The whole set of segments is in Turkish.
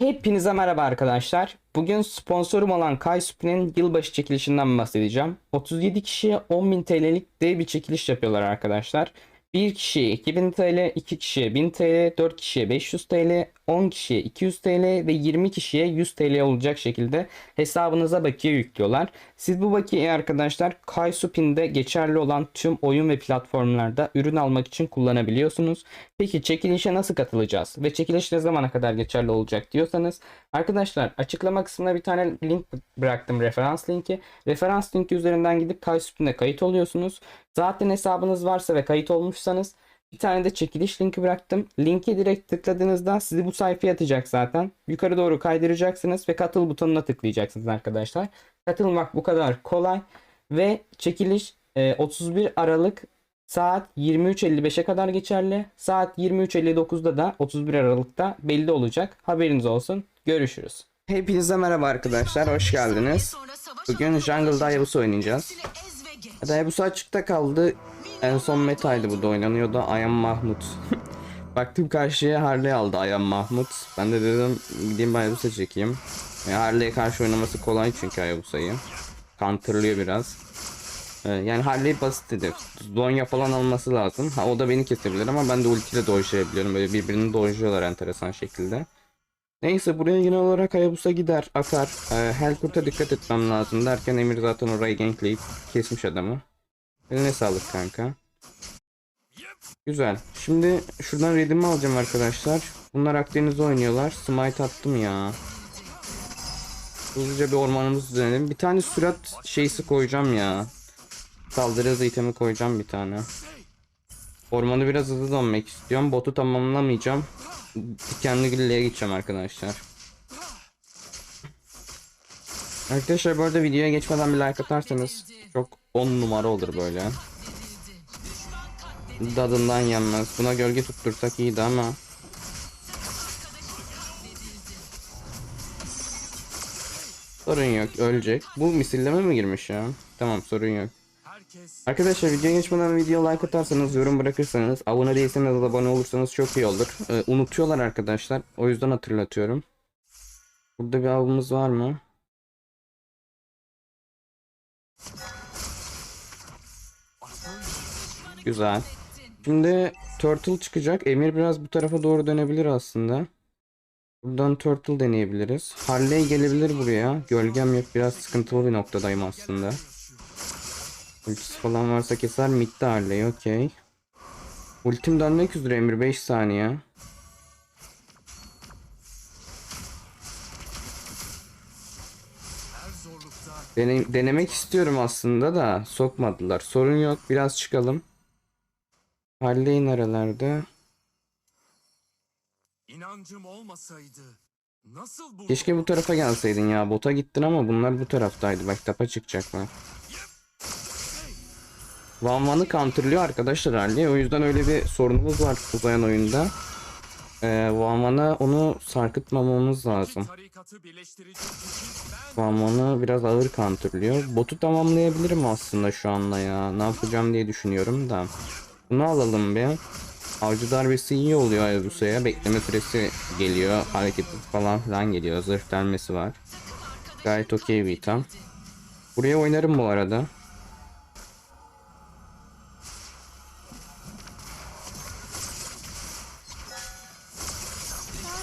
Hepinize merhaba arkadaşlar. Bugün sponsorum olan Kaysupi'nin yılbaşı çekilişinden bahsedeceğim. 37 kişiye 10.000 TL'lik dev bir çekiliş yapıyorlar arkadaşlar. 1 kişiye 2000 TL, 2 kişiye 1000 TL, 4 kişiye 500 TL, 10 kişiye 200 TL ve 20 kişiye 100 TL olacak şekilde hesabınıza bakiye yüklüyorlar. Siz bu bakiyeyi arkadaşlar Kaysupin'de geçerli olan tüm oyun ve platformlarda ürün almak için kullanabiliyorsunuz. Peki çekilişe nasıl katılacağız ve çekiliş ne zamana kadar geçerli olacak diyorsanız arkadaşlar açıklama kısmına bir tane link bıraktım referans linki. Referans linki üzerinden gidip Kaysupin'de kayıt oluyorsunuz. Zaten hesabınız varsa ve kayıt olmuşsanız bir tane de çekiliş linki bıraktım. Linke direkt tıkladığınızda sizi bu sayfaya atacak zaten. Yukarı doğru kaydıracaksınız ve katıl butonuna tıklayacaksınız arkadaşlar. Katılmak bu kadar kolay ve çekiliş e, 31 Aralık saat 23.55'e kadar geçerli. Saat 23.59'da da 31 Aralık'ta belli olacak. Haberiniz olsun. Görüşürüz. Hepinize merhaba arkadaşlar. Hoş geldiniz. Bugün Jungle Hayabusa oynayacağız. Hayabusa açıkta kaldı. En son metaydı bu da oynanıyordu. Ayam Mahmut. Baktım karşıya Harley aldı Ayam Mahmut. Ben de dedim gideyim Hayabusa çekeyim. Yani Harley'e karşı oynaması kolay çünkü Hayabusa'yı. Counterlıyor biraz. Ee, Yani Harley basittir. Zonya falan alması lazım. Ha, o da beni kesebilir ama ben de ultiyle dojlayabiliyorum. Böyle birbirini dojluyorlar enteresan şekilde. Neyse buraya genel olarak Hayabusa gider, akar. Ee, Helkurt'a dikkat etmem lazım derken Emir zaten orayı gankleyip kesmiş adamı. Eline sağlık kanka. Güzel. Şimdi şuradan redimi alacağım arkadaşlar. Bunlar Akdeniz oynuyorlar. Smite attım ya. Hızlıca bir ormanımızı düzenelim. Bir tane sürat şeysi koyacağım ya. Saldırı hızı itemi koyacağım bir tane. Ormanı biraz hızlı dönmek istiyorum. Botu tamamlamayacağım. Dikenli gülleye gideceğim arkadaşlar. Arkadaşlar bu arada videoya geçmeden bir like atarsanız çok 10 numara olur böyle. Dadından yenmez. Buna gölge tuttursak iyiydi ama. Sorun yok ölecek. Bu misilleme mi girmiş ya? Tamam sorun yok. Arkadaşlar videoya geçmeden video like atarsanız, yorum bırakırsanız, abone değilseniz de abone olursanız çok iyi olur. Ee, unutuyorlar arkadaşlar. O yüzden hatırlatıyorum. Burada bir avımız var mı? Güzel. Şimdi Turtle çıkacak. Emir biraz bu tarafa doğru dönebilir aslında. Buradan Turtle deneyebiliriz. Harley gelebilir buraya. Gölgem yok. Biraz sıkıntılı bir noktadayım aslında. Ultisi falan varsa keser. Mid'de Harley. Okey. Ultim dönmek üzere Emir. 5 saniye. Dene- denemek istiyorum aslında da sokmadılar. Sorun yok. Biraz çıkalım. Harley nerelerde? İnancım olmasaydı nasıl bu Keşke bu tarafa gelseydin ya. Bota gittin ama bunlar bu taraftaydı. Bak tapa çıkacaklar. Van Van'ı counterlıyor arkadaşlar Harley. O yüzden öyle bir sorunumuz var uzayan oyunda. Ee, Van Van'a onu sarkıtmamamız lazım. Van'ı biraz ağır counterlıyor. Botu tamamlayabilirim aslında şu anda ya. Ne yapacağım diye düşünüyorum da. Bunu alalım bir. Avcı darbesi iyi oluyor Ayabusa'ya. Bekleme süresi geliyor. Hareketi falan filan geliyor. Zırh delmesi var. Gayet okey bir item. Buraya oynarım bu arada.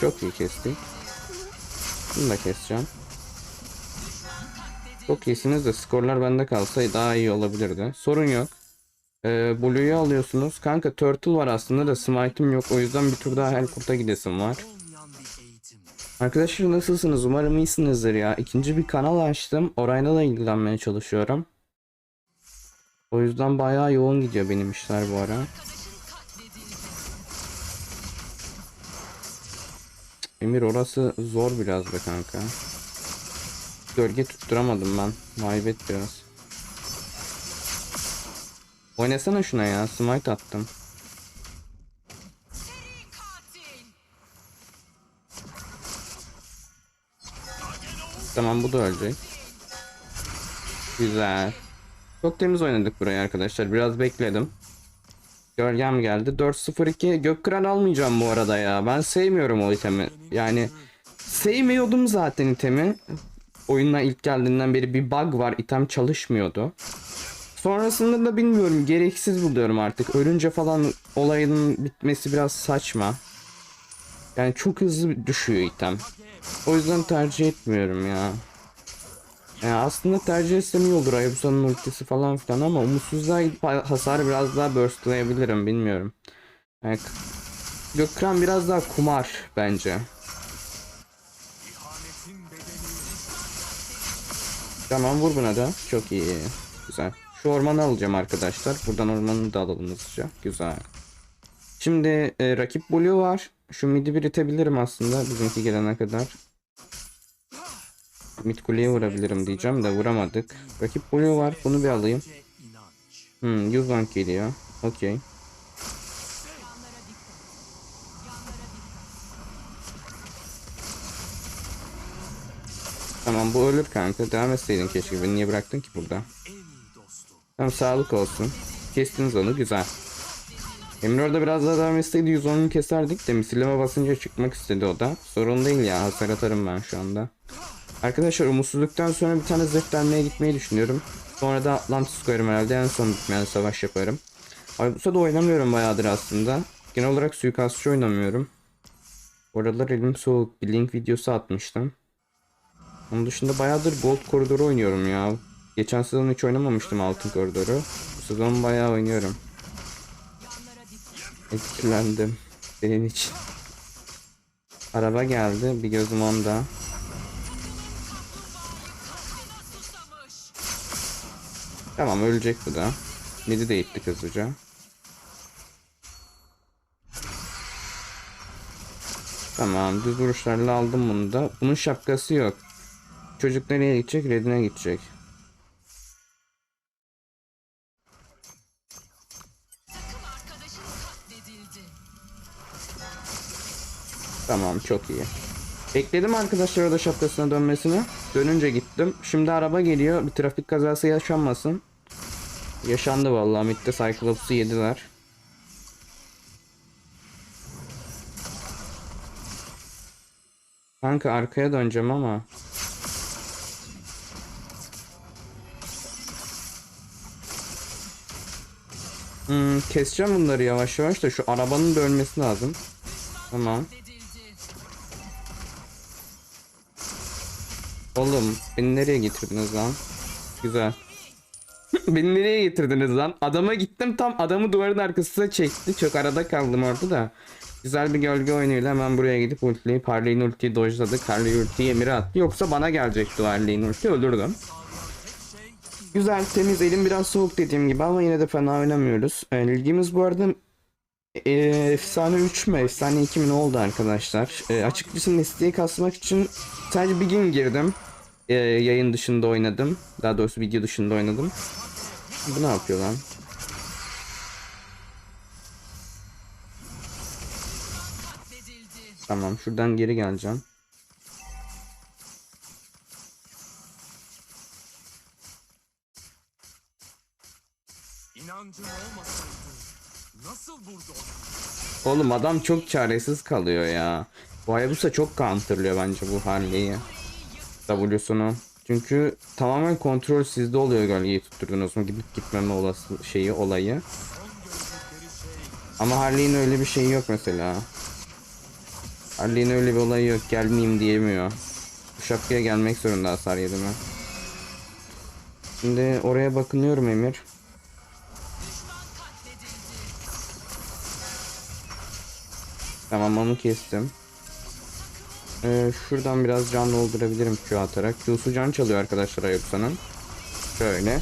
Çok iyi kestik. Bunu da keseceğim. Çok iyisiniz de skorlar bende kalsaydı daha iyi olabilirdi. Sorun yok. Ee, Blue'yu alıyorsunuz. Kanka Turtle var aslında da Smite'im yok. O yüzden bir tur daha Hellcourt'a gidesim var. Arkadaşlar nasılsınız? Umarım iyisinizdir ya. İkinci bir kanal açtım. Orayla da ilgilenmeye çalışıyorum. O yüzden bayağı yoğun gidiyor benim işler bu ara. Emir orası zor biraz be kanka. Gölge tutturamadım ben. Maybet biraz. Oynasana şuna ya. Smite attım. Tamam bu da ölecek. Güzel. Çok temiz oynadık burayı arkadaşlar. Biraz bekledim. Gölgem geldi. 4-0-2. Gökkıran almayacağım bu arada ya. Ben sevmiyorum o itemi. Yani sevmiyordum zaten itemi. Oyuna ilk geldiğinden beri bir bug var. item çalışmıyordu. Sonrasında da bilmiyorum gereksiz buluyorum artık. Ölünce falan olayın bitmesi biraz saçma. Yani çok hızlı düşüyor item. O yüzden tercih etmiyorum ya. Yani aslında tercih etsem iyi olur Ayabusa'nın ultisi falan filan ama umutsuzluğa gidip ha- hasarı biraz daha burstlayabilirim bilmiyorum. Yani k- Gökran biraz daha kumar bence. Tamam vur buna da. Çok iyi. Güzel. Şu ormanı alacağım arkadaşlar. Buradan ormanı da alalım hızlıca. Güzel. Şimdi e, rakip Blue var. Şu midi bir itebilirim aslında bizimki gelene kadar. Mid kuleye vurabilirim diyeceğim de vuramadık. Rakip Blue var. Bunu bir alayım. Hmm, 100 rank geliyor. Okey. Tamam bu ölür kanka. Devam etseydin keşke. Beni niye bıraktın ki burada? Tamam sağlık olsun. Kestiniz onu güzel. Emre orada biraz daha devam etseydi 110'unu keserdik de misilleme basınca çıkmak istedi o da. Sorun değil ya hasar atarım ben şu anda. Arkadaşlar umutsuzluktan sonra bir tane zırh delmeye gitmeyi düşünüyorum. Sonra da Atlantis koyarım herhalde en son bitmeyen savaş yaparım. Hayabusa da oynamıyorum bayağıdır aslında. Genel olarak suikastçı oynamıyorum. Oralar elim soğuk bir link videosu atmıştım. Onun dışında bayağıdır Gold Koridoru oynuyorum ya. Geçen sezon hiç oynamamıştım Altın Koridoru. Bu sezon bayağı oynuyorum. Etkilendim. Senin için. Araba geldi. Bir gözüm onda. Tamam ölecek bu da. Midi de ittik hızlıca. Tamam düz vuruşlarla aldım bunu da. Bunun şapkası yok. Çocuk nereye gidecek? Redine gidecek. Tamam çok iyi. Bekledim arkadaşlar orada şapkasına dönmesini. Dönünce gittim. Şimdi araba geliyor. Bir trafik kazası yaşanmasın. Yaşandı vallahi. Mid'de Cyclops'u yediler. Kanka arkaya döneceğim ama. Hmm, keseceğim bunları yavaş yavaş da şu arabanın dönmesi lazım. Tamam. Oğlum beni nereye getirdiniz lan? Güzel. Beni nereye getirdiniz lan? Adama gittim tam adamı duvarın arkasına çekti. Çok arada kaldım orada da. Güzel bir gölge oyunuyla hemen buraya gidip ultileyip Harley'in ultiyi dojladık. Harley ultiyi Emir'e attı. Yoksa bana gelecekti o Harley'in ulti ölürdüm. Güzel temiz elim biraz soğuk dediğim gibi ama yine de fena oynamıyoruz. E, ligimiz bu arada e, efsane 3 mü efsane 2 mi oldu arkadaşlar? E, açıkçası listeyi kasmak için sadece bir gün girdim. E, yayın dışında oynadım. Daha doğrusu video dışında oynadım. Bu ne yapıyor lan? Tamam şuradan geri geleceğim. Oğlum adam çok çaresiz kalıyor ya. Bu Hayabusa çok counterlıyor bence bu Harley'i. W'sunu. Çünkü tamamen kontrol sizde oluyor gölgeyi tutturdunuz mu gidip gitmeme olası şeyi olayı. Ama Harley'in öyle bir şeyi yok mesela. Harley'in öyle bir olayı yok gelmeyeyim diyemiyor. Bu şapkaya gelmek zorunda hasar yedi mi? Şimdi oraya bakınıyorum Emir. Tamam onu kestim. Ee, şuradan biraz can doldurabilirim Q atarak. Q'su can çalıyor arkadaşlar Ayupsa'nın. Şöyle.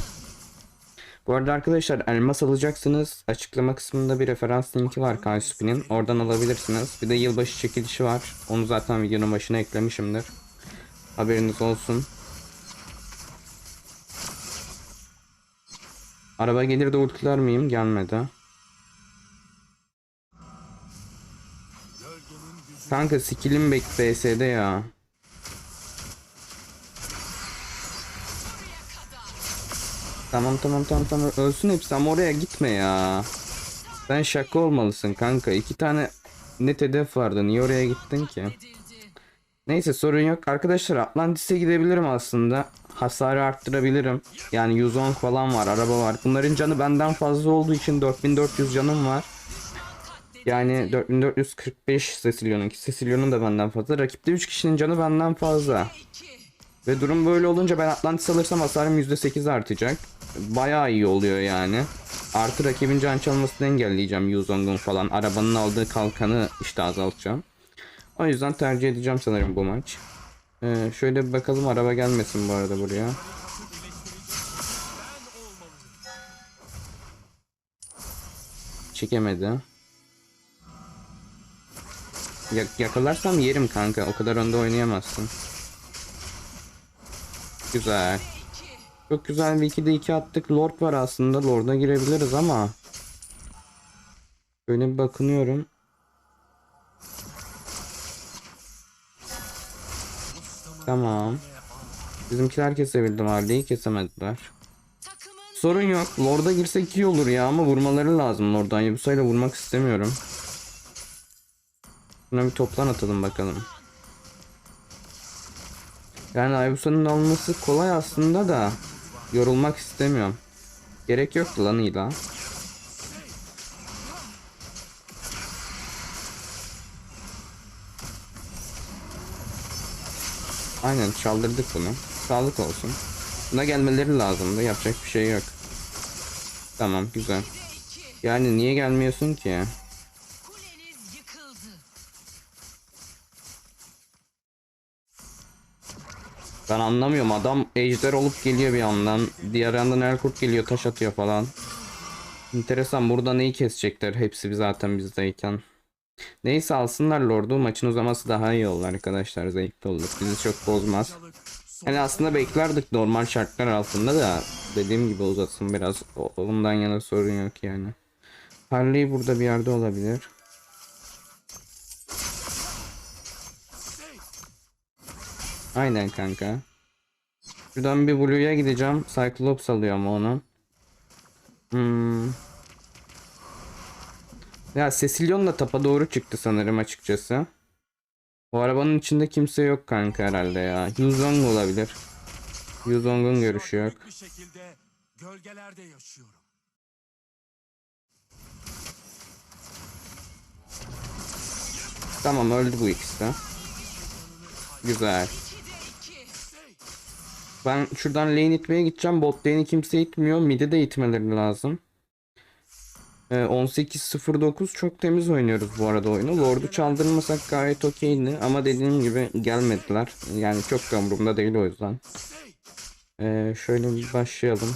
Bu arada arkadaşlar elmas alacaksınız. Açıklama kısmında bir referans linki var Kalspin'in. Oradan alabilirsiniz. Bir de yılbaşı çekilişi var. Onu zaten videonun başına eklemişimdir. Haberiniz olsun. Araba gelir de ultiler miyim? Gelmedi. Kanka skillim bek BS'de ya. Tamam tamam tamam tamam ölsün hepsi ama oraya gitme ya. Sen şaka olmalısın kanka. İki tane net hedef vardı. Niye oraya gittin ki? Neyse sorun yok. Arkadaşlar Atlantis'e gidebilirim aslında. Hasarı arttırabilirim. Yani 110 falan var. Araba var. Bunların canı benden fazla olduğu için 4400 canım var. Yani 4445 Cecilio'nun ki Cecilio'nun da benden fazla. Rakipte 3 kişinin canı benden fazla. Ve durum böyle olunca ben Atlantis alırsam hasarım %8 artacak. Bayağı iyi oluyor yani. Artı rakibin can çalmasını engelleyeceğim Yuzong'un falan. Arabanın aldığı kalkanı işte azaltacağım. O yüzden tercih edeceğim sanırım bu maç. Ee, şöyle bir bakalım araba gelmesin bu arada buraya. Çekemedi. Ya- yakalarsam yerim kanka. O kadar önde oynayamazsın. Güzel. Çok güzel bir 2'de 2 attık. Lord var aslında. Lord'a girebiliriz ama. Böyle bir bakınıyorum. Tamam. Bizimkiler kesebildi Harley'i kesemediler. Sorun yok. Lord'a girsek iyi olur ya ama vurmaları lazım Lord'dan. Yabusayla vurmak istemiyorum. Buna bir toplan atalım bakalım. Yani Aybusan'ın alması kolay aslında da yorulmak istemiyorum. Gerek yoktu lan iyi lan. Aynen çaldırdık bunu. Sağlık olsun. Buna gelmeleri lazımdı. Yapacak bir şey yok. Tamam güzel. Yani niye gelmiyorsun ki? Ben anlamıyorum. Adam ejder olup geliyor bir yandan. Diğer yandan Erkurt geliyor taş atıyor falan. Enteresan. Burada neyi kesecekler? Hepsi zaten bizdeyken. Neyse alsınlar Lord'u. Maçın uzaması daha iyi olur arkadaşlar. Zevkli olur. Bizi çok bozmaz. Hani aslında beklerdik normal şartlar altında da dediğim gibi uzatsın biraz. Ondan yana sorun yok yani. Harley burada bir yerde olabilir. Aynen kanka. Şuradan bir Blue'ya gideceğim. Cyclops alıyor ama onu. Hmm. Ya Cecilion da tapa doğru çıktı sanırım açıkçası. Bu arabanın içinde kimse yok kanka herhalde ya. Yuzong olabilir. Yuzong'un görüşü yok. Bir şekilde gölgelerde yaşıyorum. Tamam öldü bu ikisi de. Güzel. 2'de 2. Ben şuradan lane itmeye gideceğim. Bot lane'i kimse itmiyor. Mid'e de itmeleri lazım. Ee, 18.09 çok temiz oynuyoruz bu arada oyunu. Lord'u çaldırmasak gayet okeydi. Ama dediğim gibi gelmediler. Yani çok da umurumda değil o yüzden. Ee, şöyle bir başlayalım.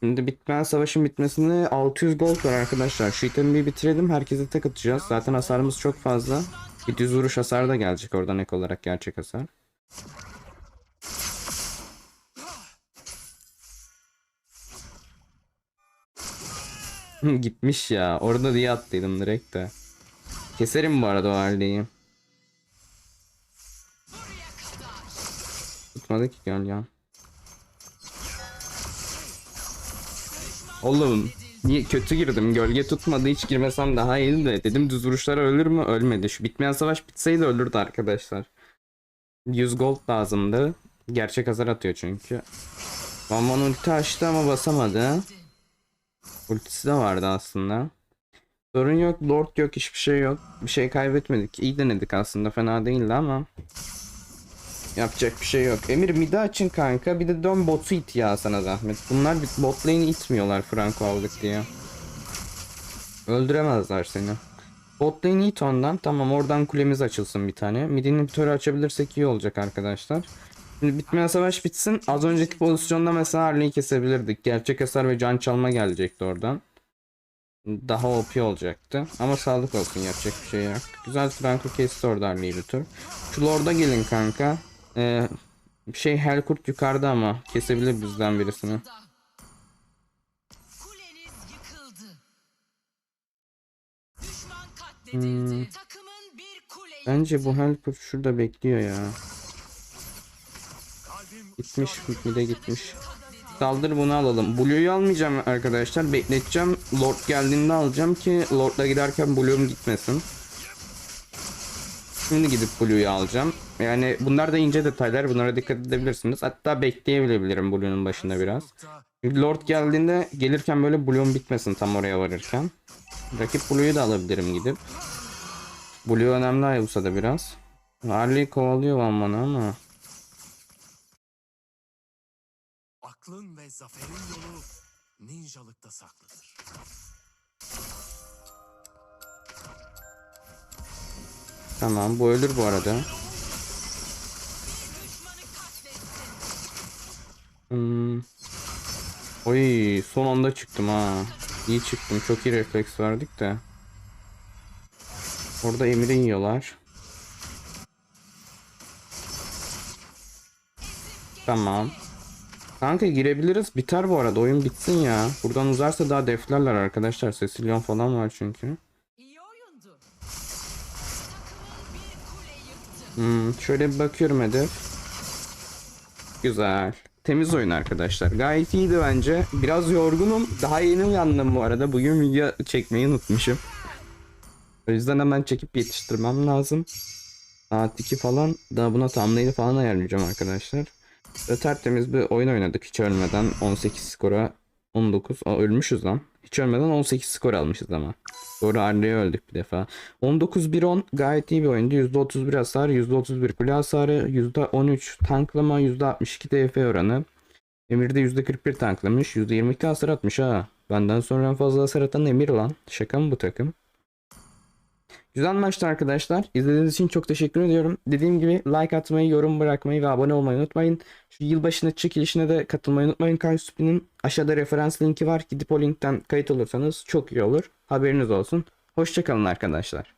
Şimdi bitmeyen savaşın bitmesine 600 gold var arkadaşlar. Şu itemi bir bitirelim. Herkese tek atacağız. Zaten hasarımız çok fazla. Bir düz vuruş hasar da gelecek oradan ek olarak gerçek hasar. Gitmiş ya. Orada diye attıydım direkt de. Keserim bu arada o haldeyi. Tutmadı ki gel ya. Oğlum niye kötü girdim. Gölge tutmadı hiç girmesem daha iyiydi de. Dedim düz vuruşlara ölür mü? Ölmedi. Şu bitmeyen savaş bitseydi ölürdü arkadaşlar. 100 gold lazımdı. Gerçek hasar atıyor çünkü. Vanvan ulti açtı ama basamadı. Ultisi de vardı aslında. Sorun yok. Lord yok. Hiçbir şey yok. Bir şey kaybetmedik. İyi denedik aslında. Fena değildi ama. Yapacak bir şey yok. Emir midi açın kanka. Bir de dön botu it ya sana zahmet. Bunlar bir bot lane'i itmiyorlar Franco aldık diye. Öldüremezler seni. Bot lane'i it ondan. Tamam oradan kulemiz açılsın bir tane. Mid inhibitörü açabilirsek iyi olacak arkadaşlar. Şimdi bitmeyen savaş bitsin. Az önceki pozisyonda mesela Harley'i kesebilirdik. Gerçek hasar ve can çalma gelecekti oradan. Daha OP olacaktı. Ama sağlık olsun yapacak bir şey yok. Güzel Franco kesti orada Harley'i bir tur. Şu Lord'a gelin kanka. Ee, şey Helkurt yukarıda ama kesebilir bizden birisini. Hmm. Bence bu Helkurt şurada bekliyor ya. Gitmiş, de gitmiş. Saldır bunu alalım. Blue'yu almayacağım arkadaşlar. Bekleteceğim. Lord geldiğinde alacağım ki Lord'la giderken Blue'um gitmesin. Şimdi gidip Blue'yu alacağım. Yani bunlar da ince detaylar. Bunlara dikkat edebilirsiniz. Hatta bekleyebilirim Blue'nun başında biraz. Lord geldiğinde gelirken böyle Blue'um bitmesin tam oraya varırken. Rakip Blue'yu da alabilirim gidip. Blue önemli Hayabusa'da biraz. Harley kovalıyor lan bana ama. Zaferin yolu ninjalıkta saklıdır. Tamam bu ölür bu arada. Hmm. Oy son anda çıktım ha. İyi çıktım. Çok iyi refleks verdik de. Orada Emir'i yiyorlar. Tamam. Kanka girebiliriz. Biter bu arada. Oyun bitsin ya. Buradan uzarsa daha deflerler arkadaşlar. Cecilion falan var çünkü. Hmm, şöyle bir bakıyorum hedef. Güzel. Temiz oyun arkadaşlar. Gayet iyiydi bence. Biraz yorgunum. Daha yeni uyandım bu arada. Bugün video çekmeyi unutmuşum. O yüzden hemen çekip yetiştirmem lazım. Saat 2 falan. Daha buna thumbnail'i falan ayarlayacağım arkadaşlar. Ve tertemiz bir oyun oynadık hiç ölmeden. 18 skora 19. Aa, ölmüşüz lan. Hiç ölmeden 18 skor almışız ama. Doğru Arley'e öldük bir defa. 19-1-10 gayet iyi bir oyundu. %31 hasar, %31 kule hasarı, %13 tanklama, %62 TF oranı. Emir de %41 tanklamış, %22 hasar atmış ha. Benden sonra en fazla hasar atan Emir lan. Şaka mı bu takım? Güzel maçtı arkadaşlar. İzlediğiniz için çok teşekkür ediyorum. Dediğim gibi like atmayı, yorum bırakmayı ve abone olmayı unutmayın. Şu yılbaşına çekilişine de katılmayı unutmayın. Kaysupi'nin aşağıda referans linki var. Gidip o linkten kayıt olursanız çok iyi olur. Haberiniz olsun. Hoşçakalın arkadaşlar.